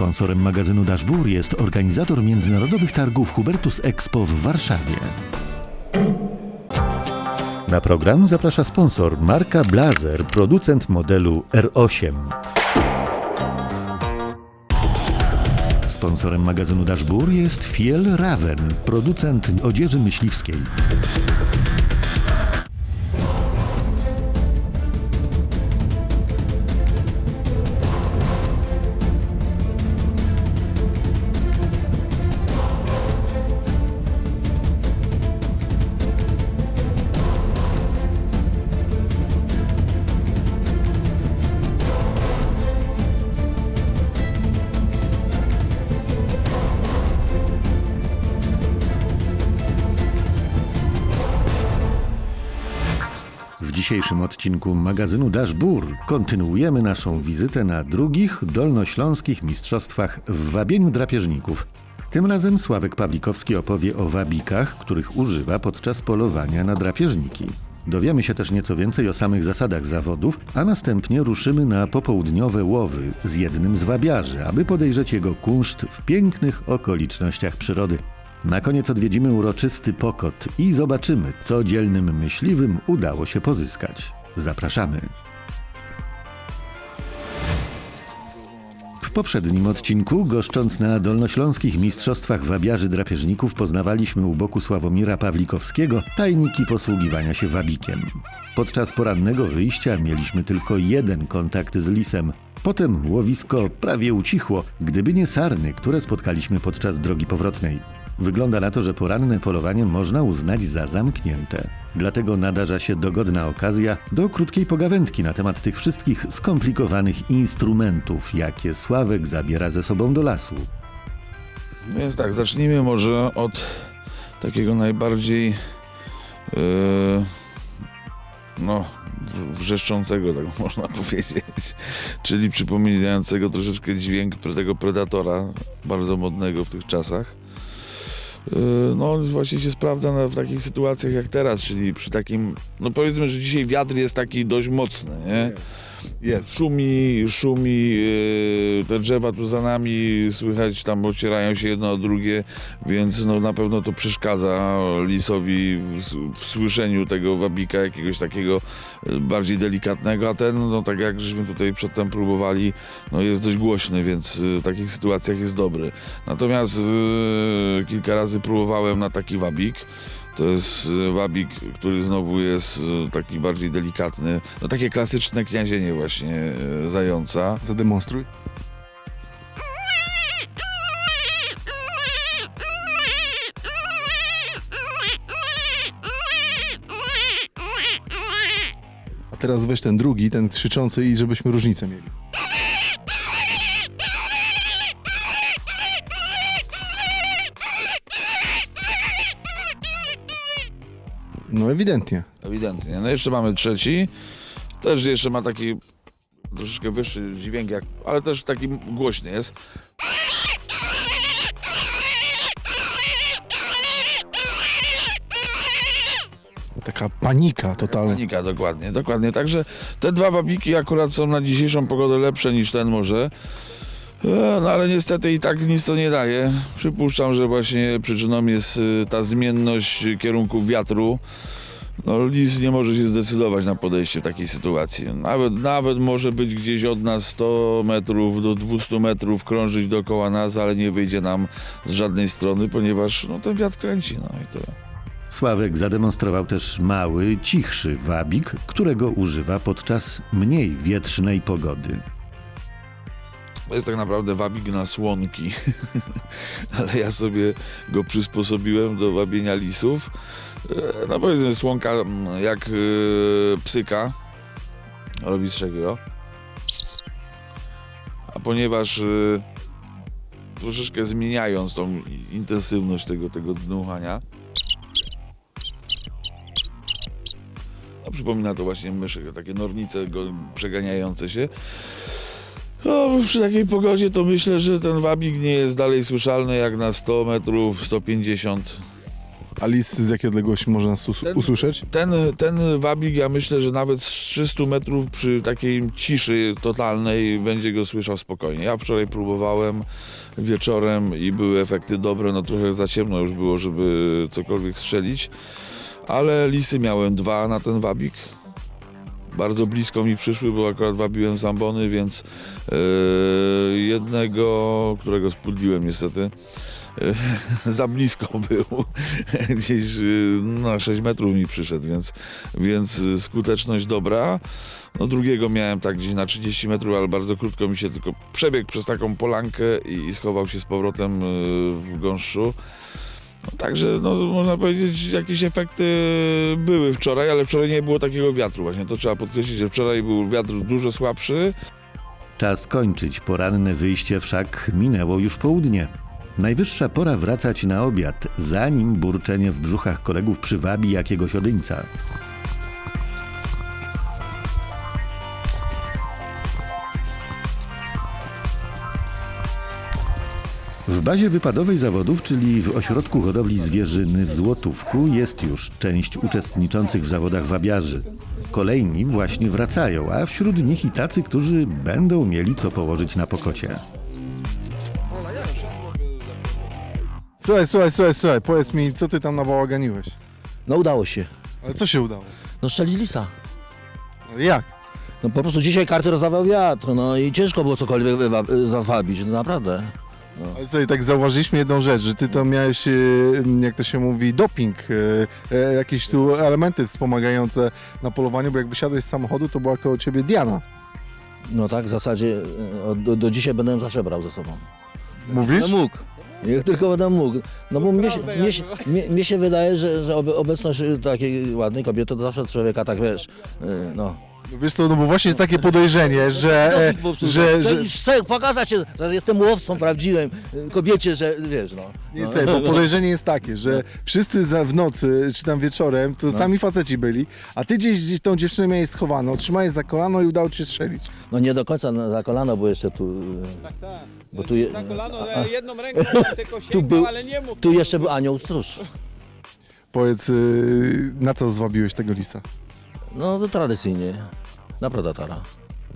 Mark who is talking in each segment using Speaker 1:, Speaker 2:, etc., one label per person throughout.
Speaker 1: Sponsorem magazynu Dashbur jest organizator międzynarodowych targów Hubertus Expo w Warszawie. Na program zaprasza sponsor marka Blazer, producent modelu R8. Sponsorem magazynu Dashbur jest Fiel Raven, producent odzieży myśliwskiej. Dzisiejszym odcinku magazynu Dashbur kontynuujemy naszą wizytę na drugich dolnośląskich mistrzostwach w wabieniu drapieżników. Tym razem Sławek Pawlikowski opowie o wabikach, których używa podczas polowania na drapieżniki. Dowiemy się też nieco więcej o samych zasadach zawodów, a następnie ruszymy na popołudniowe łowy z jednym z wabiarzy, aby podejrzeć jego kunszt w pięknych okolicznościach przyrody. Na koniec odwiedzimy uroczysty pokot i zobaczymy, co dzielnym myśliwym udało się pozyskać. Zapraszamy. W poprzednim odcinku, goszcząc na dolnośląskich mistrzostwach wabiarzy drapieżników, poznawaliśmy u boku Sławomira Pawlikowskiego tajniki posługiwania się wabikiem. Podczas porannego wyjścia mieliśmy tylko jeden kontakt z lisem. Potem łowisko prawie ucichło, gdyby nie sarny, które spotkaliśmy podczas drogi powrotnej. Wygląda na to, że poranne polowanie można uznać za zamknięte. Dlatego nadarza się dogodna okazja do krótkiej pogawędki na temat tych wszystkich skomplikowanych instrumentów, jakie Sławek zabiera ze sobą do lasu.
Speaker 2: Więc tak, zacznijmy może od takiego najbardziej yy, no, wrzeszczącego, tak można powiedzieć, czyli przypominającego troszeczkę dźwięk tego predatora, bardzo modnego w tych czasach. Yy, No, on właśnie się sprawdza na, w takich sytuacjach jak teraz, czyli przy takim, no powiedzmy, że dzisiaj wiatr jest taki dość mocny, nie?
Speaker 3: Jest.
Speaker 2: Szumi, szumi, yy, te drzewa tu za nami słychać tam ocierają się jedno o drugie, więc no, na pewno to przeszkadza lisowi w, w słyszeniu tego wabika jakiegoś takiego yy, bardziej delikatnego, a ten, no tak jak żeśmy tutaj przedtem próbowali, no jest dość głośny, więc yy, w takich sytuacjach jest dobry. Natomiast yy, kilka razy próbowałem na taki wabik. To jest y, wabik, który znowu jest y, taki bardziej delikatny. No takie klasyczne kniazienie właśnie y, zająca.
Speaker 3: Zademonstruj. A teraz weź ten drugi, ten krzyczący i żebyśmy różnicę mieli. No ewidentnie.
Speaker 2: Ewidentnie. No jeszcze mamy trzeci. Też jeszcze ma taki troszeczkę wyższy dźwięk, jak, ale też taki głośny jest.
Speaker 3: Taka panika totalna.
Speaker 2: Panika, dokładnie, dokładnie. Także te dwa wabiki akurat są na dzisiejszą pogodę lepsze niż ten może. E, No ale niestety i tak nic to nie daje. Przypuszczam, że właśnie przyczyną jest y, ta zmienność kierunków wiatru. No, lis nie może się zdecydować na podejście w takiej sytuacji. Nawet, nawet może być gdzieś od nas 100 metrów do 200 metrów, krążyć dookoła nas, ale nie wyjdzie nam z żadnej strony, ponieważ no, ten wiatr kręci. No i tyle.
Speaker 1: Sławek zademonstrował też mały, cichszy wabik, którego używa podczas mniej wietrznej pogody.
Speaker 2: To jest tak naprawdę wabik na słonki, ale ja sobie go przysposobiłem do wabienia lisów. E, No powiedzmy słonka mm, jak e, psyka robi z czego. A ponieważ e, troszeczkę zmieniając tą intensywność tego, tego dmuchania, no przypomina to właśnie myszy, takie nornice przeganiające się. No, przy takiej pogodzie to myślę, że ten wabik nie jest dalej słyszalny jak na 100 metrów, 150.
Speaker 3: A lis z jakiej odległości można nas us-
Speaker 2: Ten-
Speaker 3: usłyszeć?
Speaker 2: Ten, ten wabik, ja myślę, że nawet z 300 metrów przy takiej ciszy totalnej będzie go słyszał spokojnie. Ja wczoraj próbowałem wieczorem i były efekty dobre, no trochę za ciemno już było, żeby cokolwiek strzelić, ale lisy miałem dwa na ten wabik. Bardzo blisko mi przyszły, bo akurat wabiłem zambony, więc e, jednego, którego spudliłem niestety, e, za blisko był. Gdzieś e, na 6 metrów mi przyszedł, więc, więc skuteczność dobra. No drugiego miałem tak gdzieś na 30 metrów, ale bardzo krótko mi się tylko przebiegł przez taką polankę i, i schował się z powrotem e, w gąszczu. No, także no, można powiedzieć, jakieś efekty były wczoraj, ale wczoraj nie było takiego wiatru. Właśnie to trzeba podkreślić, że wczoraj był wiatr dużo słabszy.
Speaker 1: Czas kończyć poranne wyjście, wszak minęło już południe. Najwyższa pora wracać na obiad, zanim burczenie w brzuchach kolegów przywabi jakiegoś odyńca. W bazie wypadowej zawodów, czyli w ośrodku hodowli zwierzyny w Złotówku, jest już część uczestniczących w zawodach wabiarzy. Kolejni właśnie wracają, a wśród nich i tacy, którzy będą mieli co położyć na pokocie.
Speaker 3: Słuchaj, słuchaj, słuchaj, słuchaj, powiedz mi, co ty tam nabałaganiłeś?
Speaker 4: No udało się.
Speaker 3: Ale co się udało?
Speaker 4: No strzelić lisa.
Speaker 3: Ale jak?
Speaker 4: No po prostu dzisiaj karty rozdawał wiatr, no i ciężko było cokolwiek wywa- zawabić, no naprawdę.
Speaker 3: Ale sobie tak zauważyliśmy jedną rzecz, że ty to miałeś, e, jak to się mówi, doping, e, e, jakieś tu elementy wspomagające na polowaniu, bo jak wysiadłeś z samochodu, to była koło ciebie Diana.
Speaker 4: No tak, w zasadzie e, od- do, do dzisiaj będę ją zawsze brał ze sobą.
Speaker 3: Mówisz?
Speaker 4: Będę mógł. Jak tylko będę mógł. No bo mnie się, mnie, się, mnie, mnie się wydaje, że, że obe- obecność y, takiej ładnej kobiety to zawsze człowieka tak wiesz, y, no.
Speaker 3: No Wiesz to, no bo właśnie jest takie podejrzenie, że, e, że,
Speaker 4: no,
Speaker 3: że,
Speaker 4: Chcę pokazać się, że jestem łowcą prawdziwym, y, kobiecie, że wiesz, no.
Speaker 3: Nie,
Speaker 4: no.
Speaker 3: słuchaj, bo podejrzenie jest takie, że wszyscy za, w nocy, czy tam wieczorem, to sami faceci byli, a ty gdzieś, gdzieś tą dziewczynę miałeś schowaną, trzymałeś za kolano i udało ci się strzelić.
Speaker 4: No nie do końca na, za kolano, bo jeszcze tu... y,
Speaker 5: Tak, tak.
Speaker 4: Bo tu, je,
Speaker 5: Na kolano
Speaker 4: a, a,
Speaker 5: jedną ręką tylko sięgał,
Speaker 4: był-
Speaker 5: ale nie mógł.
Speaker 4: tu jeszcze był anioł stróż.
Speaker 3: Powiedz, y, na co zwabiłeś tego lisa?
Speaker 4: No to tradycyjnie. Na Predatora.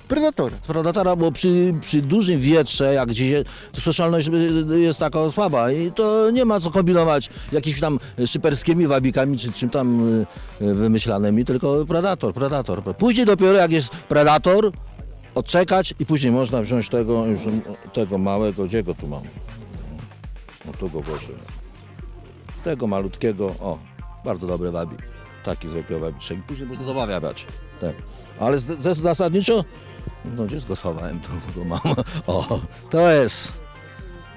Speaker 3: Predatora.
Speaker 4: Predatora, bo przy, przy dużym wietrze, jak gdzieś je- to słyszalność y, jest taka słaba i to nie ma co kombinować jakimiś tam szyperskimi wabikami czy czym tam y, y, wymyślanymi, tylko Predator, Predator. Później dopiero jak jest Predator, odczekać i później można wziąć tego, już, tego małego, gdzie go tu mam? No tu go włożyłem. Tego malutkiego, o, bardzo dobry wabik. Taki zwykły wabiczek. Później można domawiać. Tak. Ale z, z, zasadniczo, no gdzie schowałem, tu go mam. O, to jest,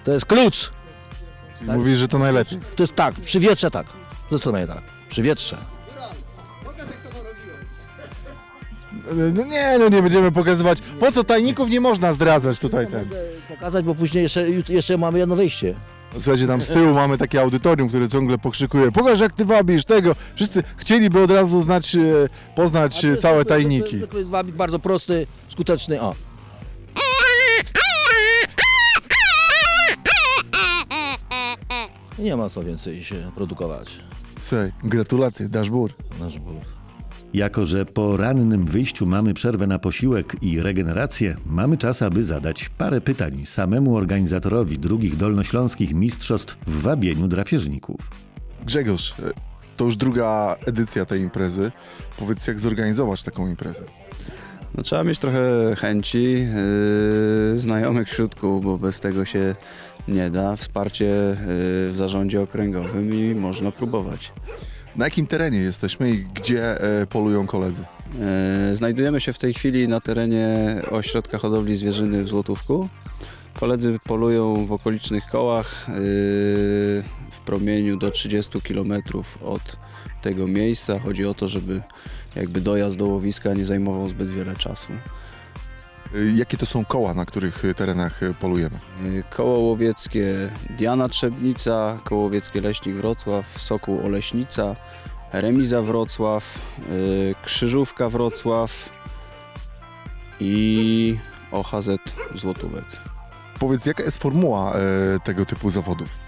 Speaker 4: to jest klucz.
Speaker 3: Czyli mówisz, że to najlepiej.
Speaker 4: To jest tak, przy wietrze tak. Zdecydowanie tak. Przy wietrze.
Speaker 3: No nie, no nie będziemy pokazywać. Po co tajników nie można zdradzać tutaj ten.
Speaker 4: Pokazać, bo później jeszcze, jeszcze mamy jedno wyjście.
Speaker 3: Słuchajcie, tam z tyłu mamy takie audytorium, które ciągle pokrzykuje pokaż jak ty wabisz tego. Wszyscy chcieliby od razu znać, e, poznać e, całe tajniki.
Speaker 4: To jest wabik bardzo prosty, skuteczny. O. Nie ma co więcej się produkować.
Speaker 3: Słuchaj, gratulacje.
Speaker 4: Nasz ból.
Speaker 1: Jako, że po rannym wyjściu mamy przerwę na posiłek i regenerację, mamy czas, aby zadać parę pytań samemu organizatorowi drugich dolnośląskich mistrzostw w wabieniu drapieżników.
Speaker 3: Grzegorz, e, to już druga edycja tej imprezy. Powiedz, jak zorganizować taką imprezę?
Speaker 6: No, trzeba mieć trochę chęci, yy, znajomych wśród kół, bo bez tego się nie da. Wsparcie yy, w zarządzie okręgowym i można próbować.
Speaker 3: Na jakim terenie jesteśmy i gdzie e, polują koledzy?
Speaker 6: Yy, Znajdujemy się w tej chwili na terenie ośrodka hodowli zwierzyny w Złotówku. Koledzy polują w okolicznych kołach yy, w promieniu do 30 km od tego miejsca. Chodzi o to, żeby jakby dojazd do łowiska nie zajmował zbyt wiele czasu.
Speaker 3: E, Jakie to są koła, na których e, terenach e, polujemy?
Speaker 6: Y, Koło łowieckie Diana Trzebnica, koło łowieckie Leśnik Wrocław, Sokół Oleśnica, Remiza Wrocław, y, Krzyżówka Wrocław i OHZ Złotówek.
Speaker 3: Powiedz, jaka jest formuła tego typu zawodów?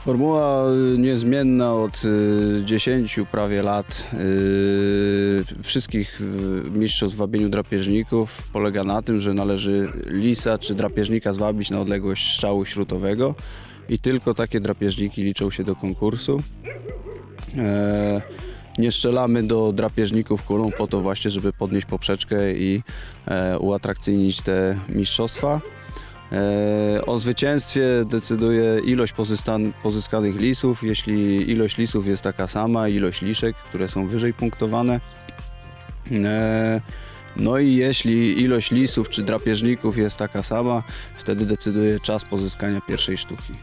Speaker 6: Formuła y, niezmienna od y, 10 prawie lat y, wszystkich y, mistrzostw w wabieniu drapieżników polega na tym, że należy lisa czy drapieżnika zwabić na odległość strzału śrutowego i tylko takie drapieżniki liczą się do konkursu. E, nie strzelamy do drapieżników kulą po to właśnie, żeby podnieść poprzeczkę i e, uatrakcyjnić te mistrzostwa. E, O zwycięstwie decyduje ilość pozyskanych lisów. Jeśli ilość lisów jest taka sama, ilość liszek, które są wyżej punktowane. E, No i jeśli ilość lisów czy drapieżników jest taka sama, wtedy decyduje czas pozyskania pierwszej sztuki.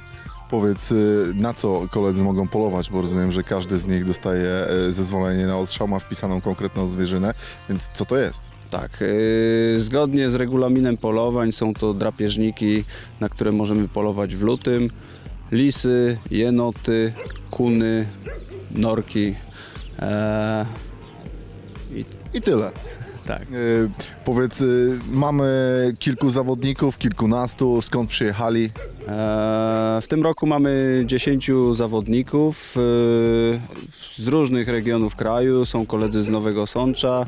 Speaker 3: Powiedz, y, na co koledzy mogą polować, bo rozumiem, że każdy z nich dostaje y, zezwolenie na odstrzał, ma wpisaną konkretną zwierzynę, więc co to jest?
Speaker 6: Tak, yy, zgodnie z regulaminem polowań są to drapieżniki, na które możemy polować w lutym. Lisy, jenoty, kuny, norki. E, I
Speaker 3: I tyle.
Speaker 6: tak.
Speaker 3: Y, powiedz, y, mamy kilku zawodników, kilkunastu, skąd przyjechali?
Speaker 6: E, w tym roku mamy 10 zawodników e, z różnych regionów kraju. Są koledzy z Nowego Sącza,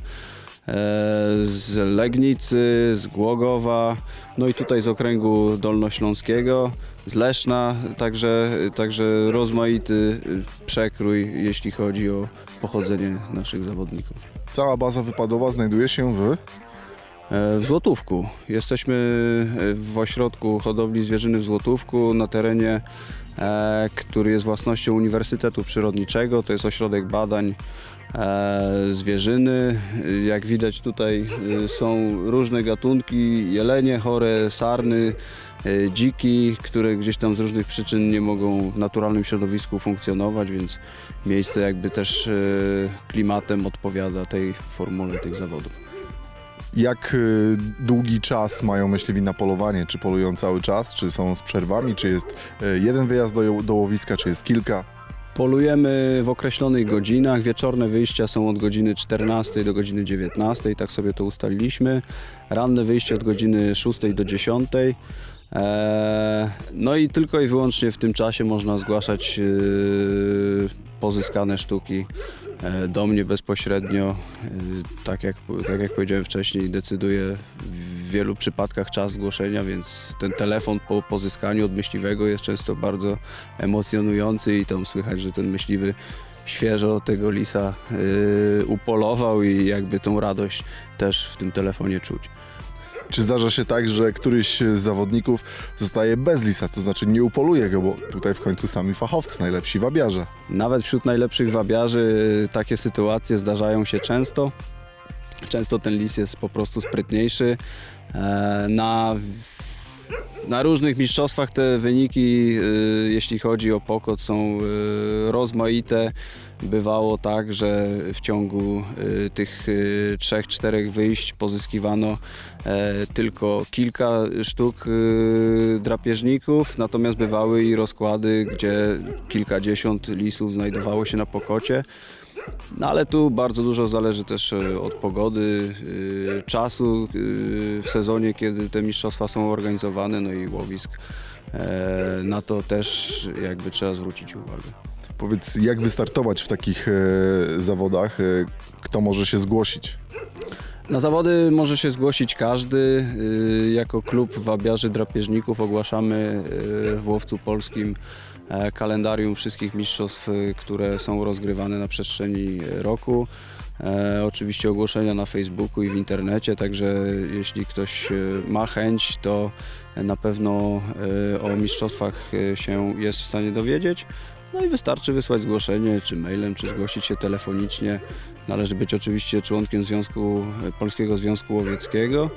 Speaker 6: z Legnicy, z Głogowa, no i tutaj z okręgu dolnośląskiego, z Leszna, także, także rozmaity e, przekrój, jeśli chodzi o pochodzenie naszych zawodników.
Speaker 3: Cała baza wypadowa znajduje się w...
Speaker 6: E, W Złotówku. Jesteśmy e, w ośrodku hodowli zwierzyny w Złotówku na terenie, e, który jest własnością Uniwersytetu Przyrodniczego. To jest ośrodek badań e, zwierzyny. E, Jak widać tutaj e, są różne gatunki, jelenie chore, sarny, e, dziki, które gdzieś tam z różnych przyczyn nie mogą w naturalnym środowisku funkcjonować, więc miejsce jakby też klimatem odpowiada tej formule tych zawodów.
Speaker 3: Jak długi czas mają myśliwi na polowanie? Czy polują cały czas? Czy są z przerwami? Czy jest jeden wyjazd do, do łowiska? Czy jest kilka?
Speaker 6: Polujemy w określonych godzinach. Wieczorne wyjścia są od godziny 14 do godziny 19, tak sobie to ustaliliśmy. Ranne wyjście od godziny 6 do 10. Eee, No i tylko i wyłącznie w tym czasie można zgłaszać yy, pozyskane sztuki e, do mnie bezpośrednio. Yy, Tak jak, tak jak powiedziałem wcześniej, decyduje w wielu przypadkach czas zgłoszenia, więc ten telefon po pozyskaniu od myśliwego jest często bardzo emocjonujący i tam słychać, że ten myśliwy świeżo tego lisa yy, upolował i jakby tą radość też w tym telefonie czuć.
Speaker 3: Czy zdarza się tak, że któryś z zawodników zostaje bez lisa, to znaczy nie upoluje go, bo tutaj w końcu sami fachowcy, najlepsi wabiarze.
Speaker 6: Nawet wśród najlepszych wabiarzy takie sytuacje zdarzają się często. Często ten lis jest po prostu sprytniejszy. E, Na, na różnych mistrzostwach te wyniki, e, jeśli chodzi o pokot, są e, rozmaite. Bywało tak, że w ciągu tych trzech, czterech wyjść pozyskiwano tylko kilka sztuk drapieżników, natomiast bywały i rozkłady, gdzie kilkadziesiąt lisów znajdowało się na pokocie. No ale tu bardzo dużo zależy też e, od pogody, e, czasu e, w sezonie, kiedy te mistrzostwa są organizowane, no i łowisk. Na to też jakby trzeba zwrócić uwagę.
Speaker 3: Powiedz, jak wystartować w takich zawodach? Kto może się zgłosić?
Speaker 6: Na zawody może się zgłosić każdy. Jako klub wabiarzy drapieżników ogłaszamy w Łowcu Polskim kalendarium wszystkich mistrzostw, y, które są rozgrywane na przestrzeni roku. E, Oczywiście ogłoszenia na Facebooku i w internecie, także jeśli ktoś y, ma chęć, to na pewno y, o mistrzostwach się jest w stanie dowiedzieć. No i wystarczy wysłać zgłoszenie, czy mailem, czy zgłosić się telefonicznie. Należy być oczywiście członkiem Związku, Polskiego Związku Łowieckiego.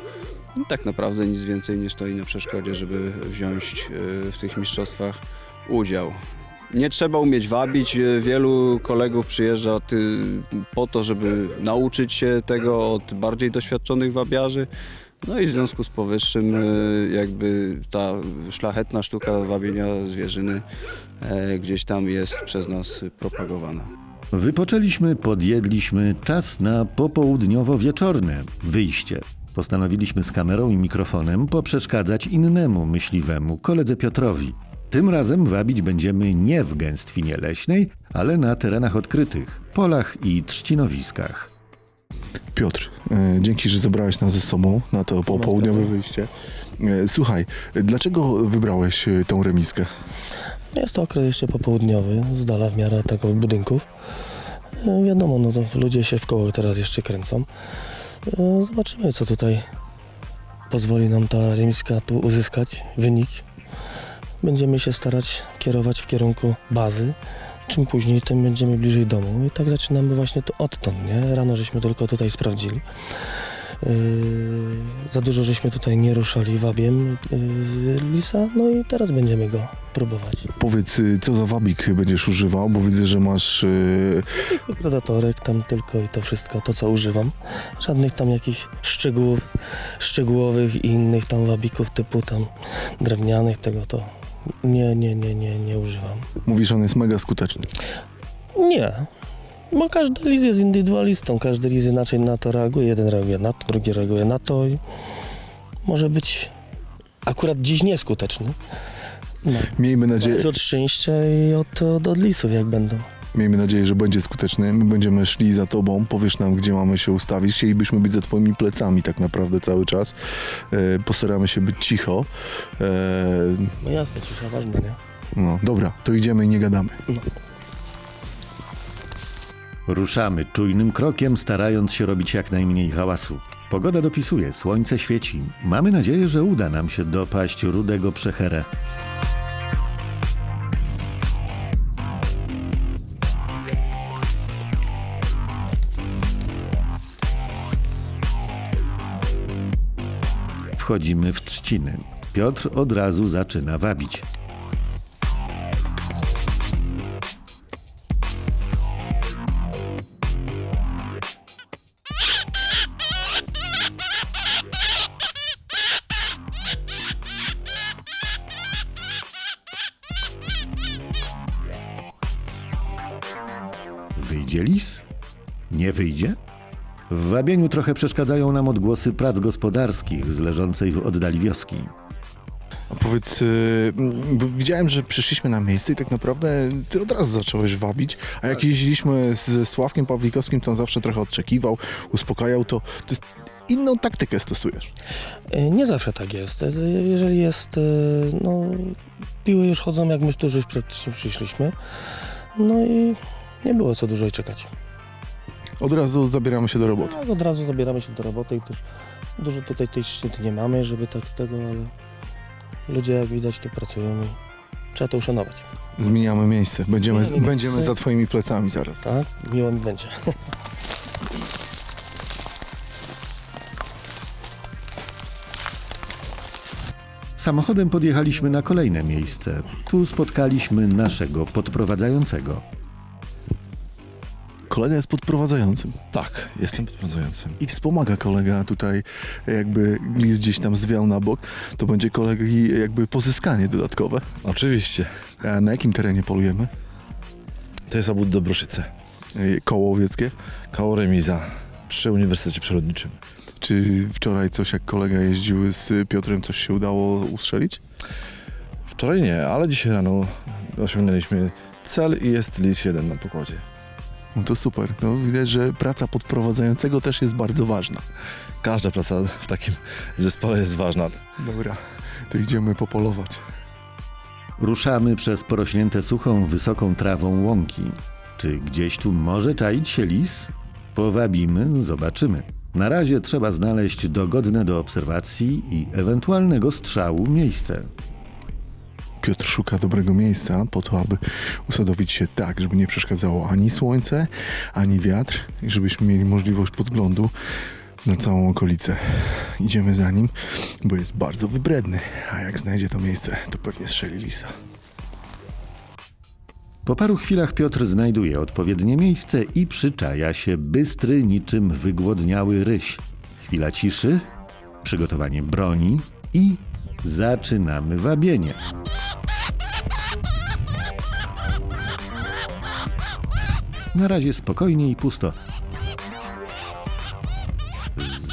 Speaker 6: I tak naprawdę nic więcej nie stoi na przeszkodzie, żeby wziąć e, w tych mistrzostwach udział. Nie trzeba umieć wabić. Wielu kolegów przyjeżdża ty, po to, żeby nauczyć się tego od bardziej doświadczonych wabiarzy. No i w związku z powyższym e, jakby ta szlachetna sztuka wabienia zwierzyny e, gdzieś tam jest przez nas propagowana.
Speaker 1: Wypoczęliśmy, podjedliśmy, czas na popołudniowo-wieczorne wyjście. Postanowiliśmy z kamerą i mikrofonem poprzeszkadzać innemu myśliwemu, koledze Piotrowi. Tym razem wabić będziemy nie w gęstwinie leśnej, ale na terenach odkrytych, polach i trzcinowiskach.
Speaker 3: Piotr, e, dzięki, że zabrałeś nas ze sobą na to popołudniowe wyjście. E, Słuchaj, dlaczego wybrałeś e, tą remiskę?
Speaker 5: Jest to okres jeszcze popołudniowy, z dala w miarę tego budynków. E, Wiadomo, no to ludzie się w koło teraz jeszcze kręcą. Zobaczymy, co tutaj pozwoli nam ta remiska tu uzyskać, wynik. Będziemy się starać kierować w kierunku bazy. Czym później, tym będziemy bliżej domu. I tak zaczynamy właśnie tu odtąd, nie? Rano żeśmy tylko tutaj sprawdzili. Yy, za dużo żeśmy tutaj nie ruszali wabiem yy, lisa, no i teraz będziemy go próbować.
Speaker 3: Powiedz, e, co za wabik będziesz używał, bo widzę, że masz...
Speaker 5: predatorek tam tylko i to wszystko, to co używam. Żadnych tam jakichś szczegółów, szczegółowych i innych tam wabików typu tam drewnianych, tego to nie, nie, nie, nie, nie używam.
Speaker 3: Mówisz, on jest mega skuteczny.
Speaker 5: Nie, bo każdy lis jest indywidualistą, każdy lis inaczej na to reaguje. Jeden reaguje na to, drugi reaguje na to i może być akurat dziś nieskuteczny. No.
Speaker 3: Miejmy nadzieję,
Speaker 5: Zależy od szczęścia i od, od, od lisów, jak będą.
Speaker 3: Miejmy nadzieję, że będzie skuteczny. My będziemy szli za tobą, powiesz nam, gdzie mamy się ustawić. Chcielibyśmy być za twoimi plecami tak naprawdę cały czas. E, postaramy się być cicho. E,
Speaker 5: No jasne, cisza ważna, nie?
Speaker 3: no, dobra, to idziemy i nie gadamy.
Speaker 1: Ruszamy czujnym krokiem, starając się robić jak najmniej hałasu. Pogoda dopisuje, słońce świeci. Mamy nadzieję, że uda nam się dopaść rudego przecherę. Wchodzimy w trzciny. Piotr od razu zaczyna wabić. Wyjdzie lis? Nie wyjdzie? W wabieniu trochę przeszkadzają nam odgłosy prac gospodarskich z leżącej w oddali wioski.
Speaker 3: A powiedz, y, bo widziałem, że przyszliśmy na miejsce i tak naprawdę ty od razu zacząłeś wabić, a jak jeździliśmy z Sławkiem Pawlikowskim, to on zawsze trochę odczekiwał, uspokajał, to, to jest inną taktykę stosujesz.
Speaker 5: E, Nie zawsze tak jest. E, Jeżeli jest, e, no, piły już chodzą, jak my tu już praktycznie przyszliśmy. No i nie było co dłużej czekać.
Speaker 3: Od razu zabieramy się do roboty.
Speaker 5: Tak, od razu zabieramy się do roboty i też dużo tutaj tej szczyty nie mamy, żeby tak tego, ale ludzie jak widać tu pracują i trzeba to uszanować.
Speaker 3: Zmieniamy miejsce, będziemy,
Speaker 5: Zmieniamy
Speaker 3: będziemy
Speaker 5: miejsce.
Speaker 3: za twoimi plecami zaraz.
Speaker 5: Tak? Miło mi będzie.
Speaker 1: Samochodem podjechaliśmy na kolejne miejsce. Tu spotkaliśmy naszego podprowadzającego.
Speaker 3: Kolega jest podprowadzającym
Speaker 7: Tak, jestem podprowadzającym.
Speaker 3: i wspomaga kolega tutaj, jakby lis gdzieś tam zwiał na bok, to będzie kolegi jakby pozyskanie dodatkowe.
Speaker 7: Oczywiście.
Speaker 3: A na jakim terenie polujemy?
Speaker 7: To jest obwód Dobroszyce.
Speaker 3: Y, Koło łowieckie?
Speaker 7: Koło remiza przy Uniwersytecie Przyrodniczym.
Speaker 3: Czy wczoraj coś, jak kolega jeździł z Piotrem, coś się udało ustrzelić?
Speaker 7: Wczoraj nie, ale dzisiaj rano osiągnęliśmy cel i jest lis jeden na pokładzie.
Speaker 3: No to super. No, widać, że praca podprowadzającego też jest bardzo ważna.
Speaker 7: Każda praca w takim zespole jest ważna.
Speaker 3: Dobra, to idziemy popolować.
Speaker 1: Ruszamy przez porośnięte suchą, wysoką trawą łąki. Czy gdzieś tu może czaić się lis? Powabimy, zobaczymy. Na razie trzeba znaleźć dogodne do obserwacji i ewentualnego strzału miejsce.
Speaker 3: Piotr szuka dobrego miejsca po to, aby usadowić się tak, żeby nie przeszkadzało ani słońce, ani wiatr i żebyśmy mieli możliwość podglądu na całą okolicę. Idziemy za nim, bo jest bardzo wybredny, a jak znajdzie to miejsce, to pewnie strzeli lisa.
Speaker 1: Po paru chwilach Piotr znajduje odpowiednie miejsce i przyczaja się bystry niczym wygłodniały ryś. Chwila ciszy, przygotowanie broni i zaczynamy wabienie. Na razie spokojnie i pusto.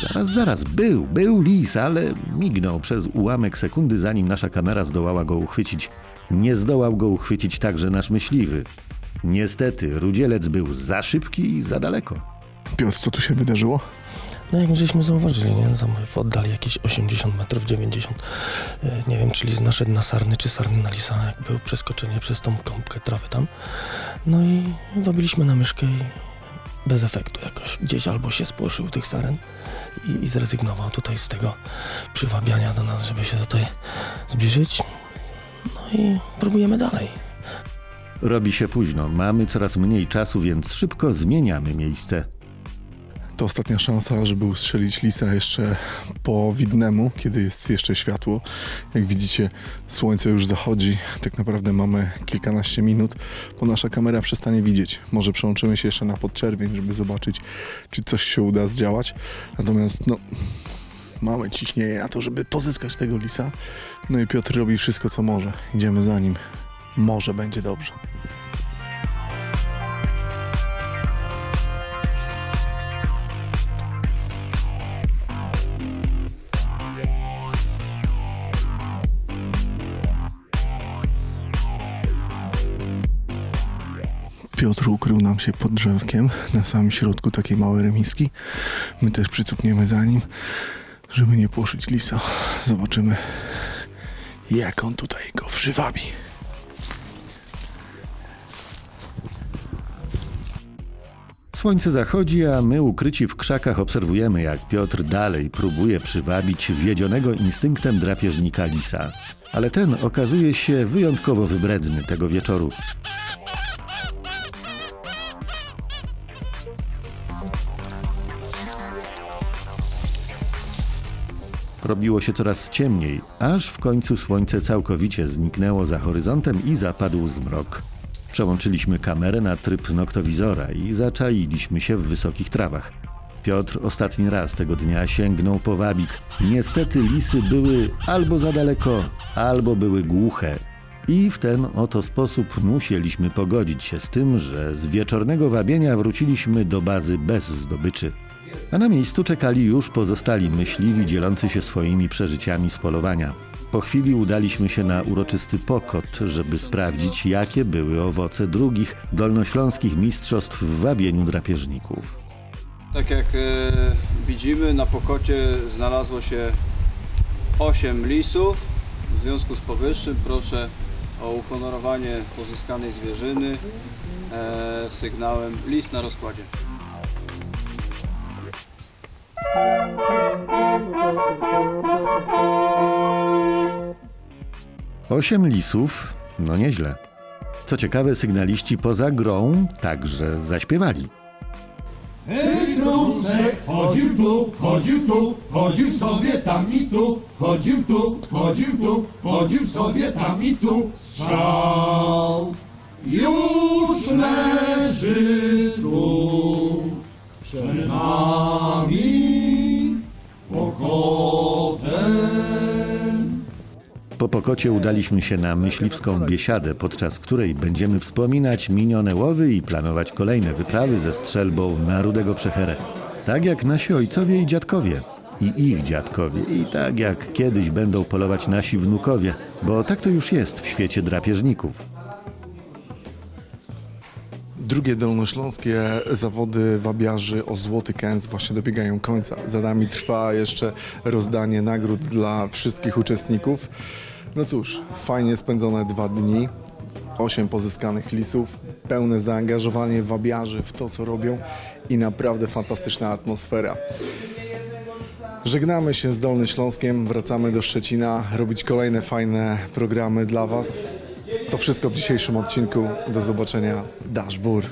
Speaker 1: Zaraz Zaraz, był, był lis, ale mignął przez ułamek sekundy, zanim nasza kamera zdołała go uchwycić. Nie zdołał go uchwycić także nasz myśliwy. Niestety, rudzielec był za szybki i za daleko.
Speaker 3: Piotr, co tu się wydarzyło?
Speaker 5: No jak żeśmy zauważyli, nie? W oddali jakieś 80 metrów, 90. E, Nie wiem, czy lis naszedł na sarny, czy sarny na lisa, jak było przeskoczenie przez tą kąpkę trawy tam. No i wabiliśmy na myszkę i bez efektu jakoś. Gdzieś albo się spłoszył tych saren i, i zrezygnował tutaj z tego przywabiania do nas, żeby się tutaj zbliżyć. No i próbujemy dalej.
Speaker 1: Robi się późno, mamy coraz mniej czasu, więc szybko zmieniamy miejsce.
Speaker 3: To ostatnia szansa, żeby ustrzelić lisa jeszcze po widnemu, kiedy jest jeszcze światło. Jak widzicie, słońce już zachodzi. Tak naprawdę mamy kilkanaście minut, bo nasza kamera przestanie widzieć. Może przełączymy się jeszcze na podczerwień, żeby zobaczyć, czy coś się uda zdziałać. Natomiast, no, mamy ciśnienie na to, żeby pozyskać tego lisa. No i Piotr robi wszystko, co może. Idziemy za nim. Może będzie dobrze. Piotr ukrył nam się pod drzewkiem na samym środku takiej małej remiski. My też przycupniemy za nim, żeby nie płoszyć lisa. Zobaczymy, jak on tutaj go przywabi.
Speaker 1: Słońce zachodzi, a my ukryci w krzakach obserwujemy, jak Piotr dalej próbuje przywabić wiedzionego instynktem drapieżnika lisa. Ale ten okazuje się wyjątkowo wybredny tego wieczoru. Robiło się coraz ciemniej, aż w końcu słońce całkowicie zniknęło za horyzontem i zapadł zmrok. Przełączyliśmy kamerę na tryb noktowizora i zaczailiśmy się w wysokich trawach. Piotr ostatni raz tego dnia sięgnął po wabik. Niestety lisy były albo za daleko, albo były głuche. I w ten oto sposób musieliśmy pogodzić się z tym, że z wieczornego wabienia wróciliśmy do bazy bez zdobyczy. A na miejscu czekali już pozostali myśliwi dzielący się swoimi przeżyciami z polowania. Po chwili udaliśmy się na uroczysty pokot, żeby sprawdzić, jakie były owoce drugich dolnośląskich mistrzostw w wabieniu drapieżników.
Speaker 6: Tak jak e, widzimy, na pokocie znalazło się 8 lisów. W związku z powyższym proszę o uhonorowanie pozyskanej zwierzyny e, sygnałem lis na rozkładzie.
Speaker 1: Osiem lisów, no nieźle. Co ciekawe, sygnaliści poza grą także zaśpiewali.
Speaker 8: Krąsek chodził tu, chodził tu, chodził sobie tam i tu, chodził tu, chodził tu, chodził sobie tam i tu. Strzał już leży tu, przed nami.
Speaker 1: Po pokocie udaliśmy się na myśliwską biesiadę, podczas której będziemy wspominać minione łowy i planować kolejne wyprawy ze strzelbą na rudego przecherę. Tak jak nasi ojcowie i dziadkowie. I ich dziadkowie. I tak jak kiedyś będą polować nasi wnukowie. Bo tak to już jest w świecie drapieżników.
Speaker 3: Drugie dolnośląskie zawody wabiarzy o Złoty Kęs właśnie dobiegają końca. Za nami trwa jeszcze rozdanie nagród dla wszystkich uczestników. No cóż, fajnie spędzone dwa dni, osiem pozyskanych lisów, pełne zaangażowanie wabiarzy w to, co robią i naprawdę fantastyczna atmosfera. Żegnamy się z Dolny Śląskiem, wracamy do Szczecina, robić kolejne fajne programy dla Was. To wszystko w dzisiejszym odcinku. Do zobaczenia. Dashbur.